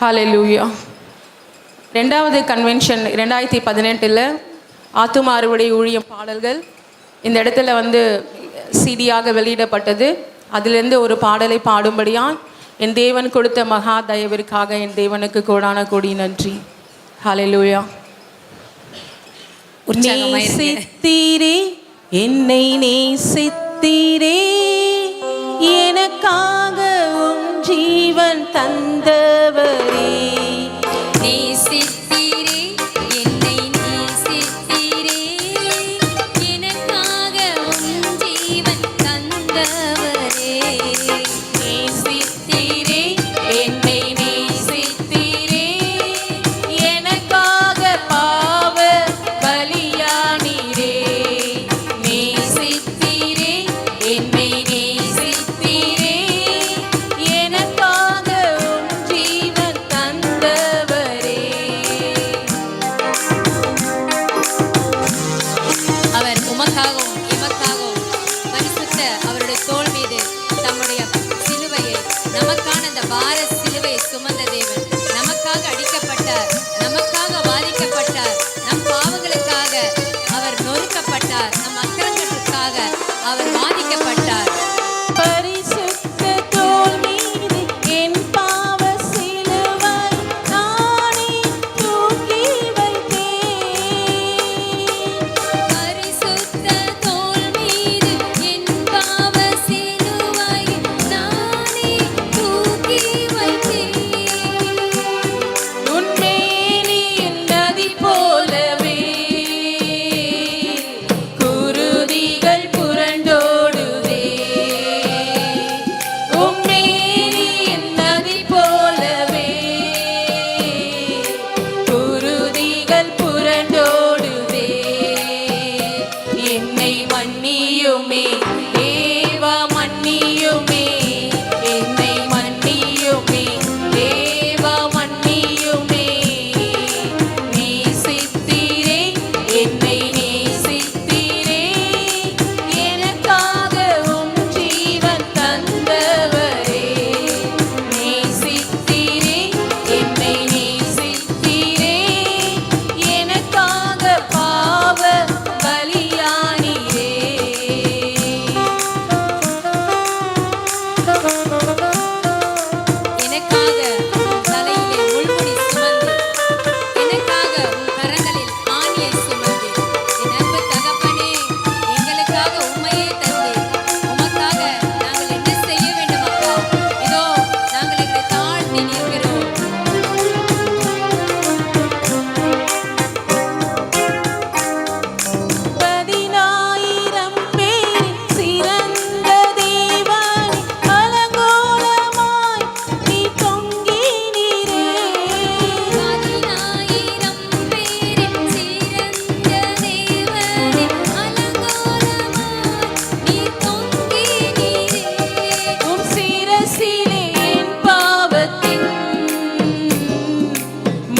ஹalleluya ரெண்டாவது கன்வென்ஷன் ரெண்டாயிரத்தி பதினெட்டில் ஆத்தும அறுவடை ஊழியம் பாடல்கள் இந்த இடத்துல வந்து சிடியாக வெளியிடப்பட்டது. அதிலிருந்து ஒரு பாடலை பாடும்படியாய் என் தேவன் கொடுத்த மகா தயவிற்காக என் தேவனுக்கு கோடான கோடி நன்றி. உற்சாகமா இருங்க. நேசித்தீரே என்னை நேசித்தீரே எனக்காக உன் ஜீவன் தந்தவரே. உன் பார சிலுவை சுமந்து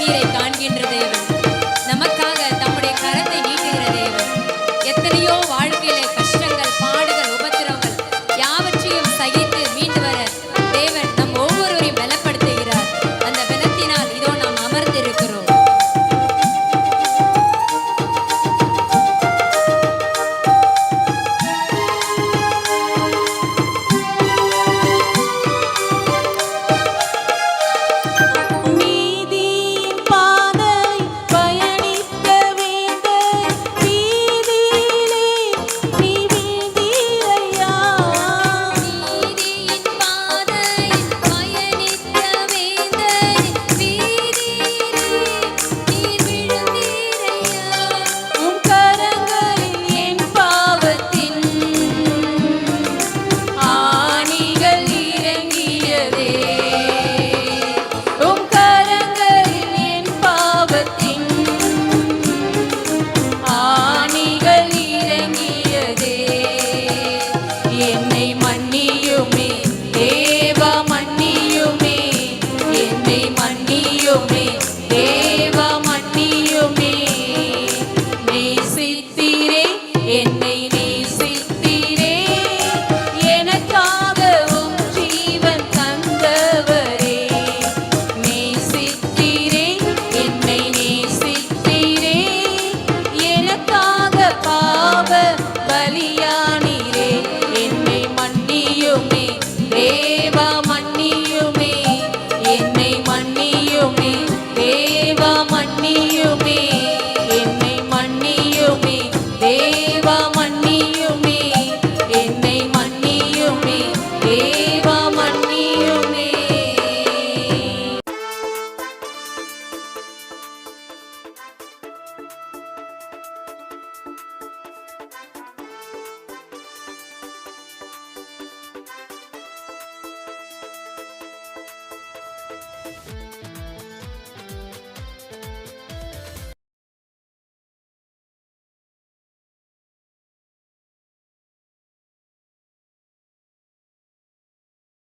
தண்ணீரை காண்கின்ற தேவன்.